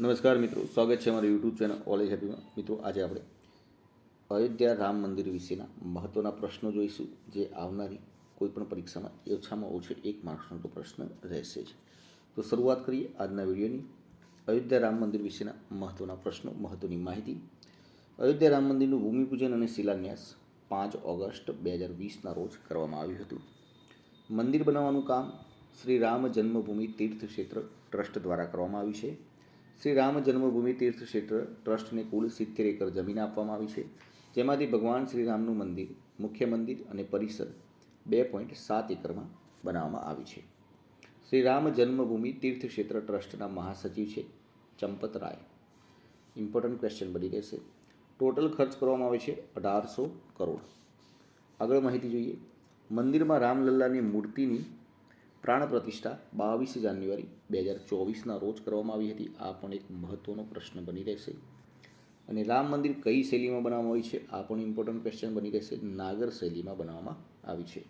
નમસ્કાર મિત્રો, સ્વાગત છે અમારી યુટ્યુબ ચેનલ ઓલેજ હેપીમાં મિત્રો, આજે આપણે અયોધ્યા રામ મંદિર વિશેના મહત્ત્વના પ્રશ્નો જોઈશું, જે આવનારી કોઈપણ પરીક્ષામાં ઓછામાં ઓછો એક માર્ક્સનો તો પ્રશ્ન રહેશે જ. તો શરૂઆત કરીએ આજના વિડીયોની. અયોધ્યા રામ મંદિર વિશેના મહત્ત્વના પ્રશ્નો મહત્ત્વની માહિતી. અયોધ્યા રામ મંદિરનું ભૂમિપૂજન અને શિલાન્યાસ પાંચ ઓગસ્ટ બે હજાર વીસના રોજ કરવામાં આવ્યું હતું. મંદિર બનાવવાનું કામ શ્રી રામ જન્મભૂમિ તીર્થ ક્ષેત્ર ટ્રસ્ટ દ્વારા કરવામાં આવ્યું છે. શ્રી રામ જન્મભૂમિ તીર્થ ક્ષેત્ર ટ્રસ્ટને કુલ સિત્તેર એકર જમીન આપવામાં આવી છે, જેમાંથી ભગવાન શ્રી રામનું મંદિર, મુખ્ય મંદિર અને પરિસર બે પોઈન્ટ સાત એકરમાં બનાવવામાં આવી છે. શ્રી રામ જન્મભૂમિ તીર્થ ક્ષેત્ર ટ્રસ્ટના મહાસચિવ છે ચંપત રાય. ઇમ્પોર્ટન્ટ ક્વેશ્ચન બની રહેશે. ટોટલ ખર્ચ કરવામાં આવે છે અઢારસો કરોડ. આગળ માહિતી જોઈએ. મંદિરમાં રામલલ્લાની મૂર્તિની પ્રાણ પ્રતિષ્ઠા બાવીસ જાન્યુઆરી બે હજાર ચોવીસના રોજ કરવામાં આવી હતી. આ પણ એક મહત્ત્વનો પ્રશ્ન બની રહેશે. અને રામ મંદિર કઈ શૈલીમાં બનાવવામાં આવી છે? આ પણ ઇમ્પોર્ટન્ટ ક્વેશ્ચન બની રહેશે. નાગર શૈલીમાં બનાવવામાં આવી છે.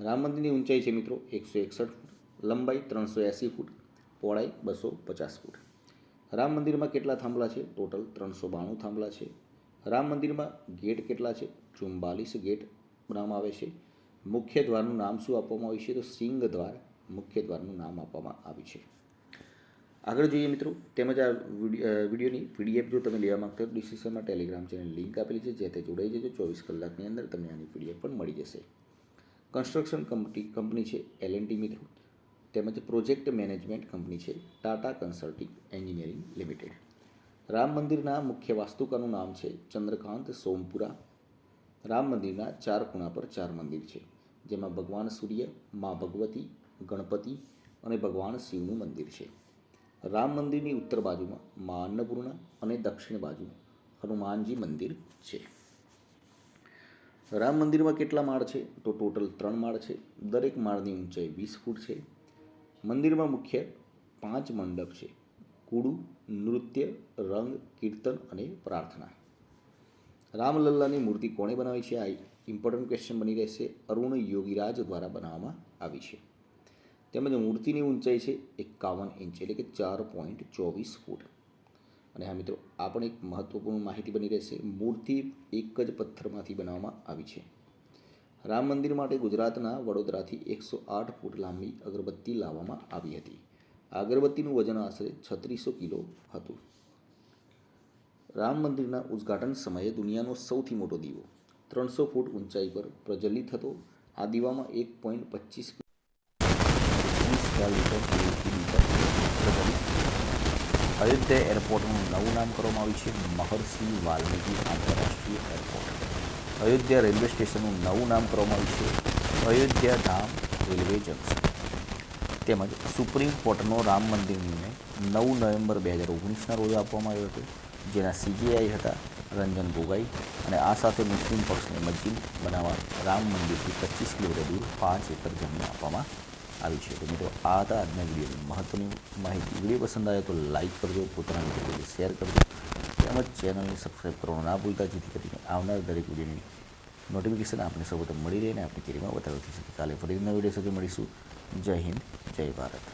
રામ મંદિરની ઊંચાઈ છે મિત્રો એકસો એકસઠ ફૂટ, લંબાઈ ત્રણસો એંસી ફૂટ, પહોળાઈ બસો પચાસ ફૂટ. રામ મંદિરમાં કેટલા થાંભલા છે? ટોટલ ત્રણસો બાણું થાંભલા છે. રામ મંદિરમાં ગેટ કેટલા છે? ચુમ્બાલીસ ગેટ બનાવવામાં આવે છે. મુખ્ય દ્વારનું નામ શું આપવામાં આવ્યું છે? તો સિંહ દ્વાર મુખ્ય દ્વારનું નામ આપવામાં આવ્યું છે. આગળ જોઈએ મિત્રો, તેમજ આ વીડિયો વિડીયોની પીડીએફ જો તમે લેવા માગતા હો ડિસ્ક્રિપ્શનમાં ટેલિગ્રામ ચેનલ લિંક આપેલી છે જે તે જોડાઈ જજો. ચોવીસ કલાકની અંદર તમને આની પીડીએફ પણ મળી જશે. કન્સ્ટ્રક્શન કંપની કંપની છે એલ મિત્રો. તેમજ પ્રોજેક્ટ મેનેજમેન્ટ કંપની છે Tata consulting engineering limited. Ram મંદિરના મુખ્ય વાસ્તુકાનું નામ છે ચંદ્રકાંત સોમપુરા. રામ મંદિરના ચાર ખૂણા પર ચાર મંદિર છે, જેમાં ભગવાન સૂર્ય, મા ભગવતી, ગણપતિ અને ભગવાન શિવનું મંદિર છે. રામ મંદિરની ઉત્તર બાજુમાં મા અન્નપૂર્ણા અને દક્ષિણ બાજુ હનુમાનજી મંદિર છે. રામ મંદિરમાં કેટલા માળ છે? તો ટોટલ ત્રણ માળ છે. દરેક માળની ઊંચાઈ વીસ ફૂટ છે. મંદિરમાં મુખ્ય પાંચ મંડપ છે. કુડુ, નૃત્ય, રંગ, કીર્તન અને પ્રાર્થના. રામલલ્લાની મૂર્તિ કોણે બનાવી છે? આ ઇમ્પોર્ટન્ટ ક્વેશ્ચન બની રહેશે. અરુણ યોગીરાજ દ્વારા બનાવવામાં આવી છે. તેમજ મૂર્તિની ઊંચાઈ છે એકાવન ઇંચ, એટલે કે ચાર પોઈન્ટ ચોવીસ ફૂટ. અને હા મિત્રો, આ પણ એક મહત્ત્વપૂર્ણ માહિતી બની રહેશે. મૂર્તિ એક જ પથ્થરમાંથી બનાવવામાં આવી છે. રામ મંદિર માટે ગુજરાતના વડોદરાથી એકસો આઠ ફૂટ લાંબી અગરબત્તી લાવવામાં આવી હતી. આ અગરબત્તીનું વજન આશરે છત્રીસો કિલો હતું. રામ મંદિરના ઉદ્ઘાટન સમયે દુનિયાનો સૌથી મોટો દીવો. ત્રણસો ફૂટ ઊંચાઈ પર પ્રજ્વલિત હતો. આ દીવામાં એક પોઈન્ટ પચીસ અયોધ્યા એરપોર્ટનું નવું નામ કરવામાં આવ્યું છે. મહર્ષિ વાલ્મીકી આંતરરાષ્ટ્રીય એરપોર્ટ. અયોધ્યા રેલવે સ્ટેશનનું નવું નામ કરવામાં આવ્યું છે. Ayodhya Dham railway junction. તેમજ સુપ્રીમ કોર્ટનો રામ મંદિર નિર્ણય નવ નવેમ્બર બે હજાર ઓગણીસના રોજ આપવામાં આવ્યો હતો, જેના સીજીઆઈ હતા રંજન ગોગાઈ અને આ સાથે મુસ્લિમ પક્ષને મસ્જિદ બનાવવા રામ મંદિરથી પચીસ કિલોમીટર દૂર પાંચ એકર જમીન આપવામાં આવી છે. તો મિત્રો, આ હતા આજના વિડીયોની મહત્ત્વની માહિતી. વીડિયો પસંદ આવે તો લાઇક કરજો, પોતાના મિત્રો શેર કરજો, તેમજ ચેનલને સબસ્ક્રાઈબ કરવાનું ના ભૂલતા, જેથી કરીને આવનાર દરેક વિડીયોની નોટિફિકેશન આપણે સૌ મળી રહે અને આપણી કેરીમાં વધારો થઈ શકે. કાલે ફરી નવી વીડિયો સાથે મળીશું. જય હિન્દ જય ભારત.